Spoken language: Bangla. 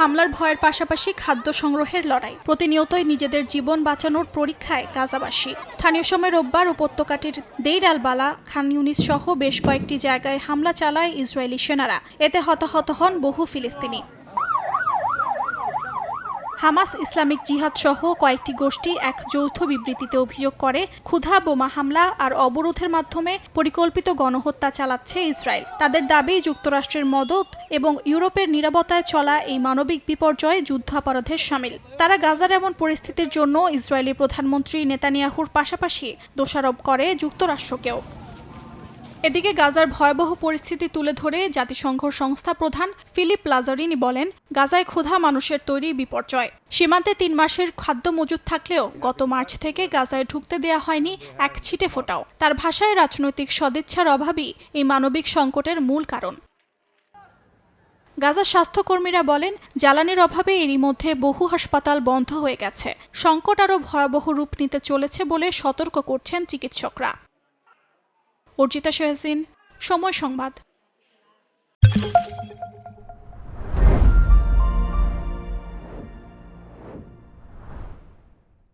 হামলার ভয়ের পাশাপাশি খাদ্য সংগ্রহের লড়াই। প্রতিনিয়তই নিজেদের জীবন বাঁচানোর পরীক্ষায় গাজাবাসী। স্থানীয় সময় রোববার উপত্যকাটির দেইর আল বালা খান ইউনিস সহ বেশ কয়েকটি জায়গায় হামলা চালায় ইসরায়েলি সেনারা। এতে হতাহত হন বহু ফিলিস্তিনি। হামাস ইসলামিক জিহাদ সহ কয়েকটি গোষ্ঠী এক যৌথ বিবৃতিতে অভিযোগ করে, ক্ষুধা, বোমা হামলা আর অবরোধের মাধ্যমে পরিকল্পিত গণহত্যা চালাচ্ছে ইসরায়েল। তাদের দাবি, যুক্তরাষ্ট্রের মদত এবং ইউরোপের নিরাপত্তায় চলা এই মানবিক বিপর্যয় যুদ্ধাপরাধের সামিল। তারা গাজার এমন পরিস্থিতির জন্য ইসরায়েলি প্রধানমন্ত্রী নেতানিয়াহুর পাশাপাশি দোষারোপ করে যুক্তরাষ্ট্রকেও। এদিকে গাজার ভয়াবহ পরিস্থিতি তুলে ধরে জাতিসংঘ সংস্থা প্রধান ফিলিপ লাজারিনি বলেন, গাজায় ক্ষুধা মানুষের তৈরি বিপর্যয়। সীমান্তে তিন মাসের খাদ্য মজুদ থাকলেও গত মার্চ থেকে গাজায় ঢুকতে দেয়া হয়নি এক ছিটে ফোটাও। তার ভাষায় রাজনৈতিক সদিচ্ছার অভাবই এই মানবিক সংকটের মূল কারণ। গাজার স্বাস্থ্যকর্মীরা বলেন, জ্বালানির অভাবে এরই মধ্যে বহু হাসপাতাল বন্ধ হয়ে গেছে। সংকট আরও ভয়াবহ রূপ নিতে চলেছে বলে সতর্ক করছেন চিকিৎসকরা। অর্জিতা শেহসিন সময় সংবাদ।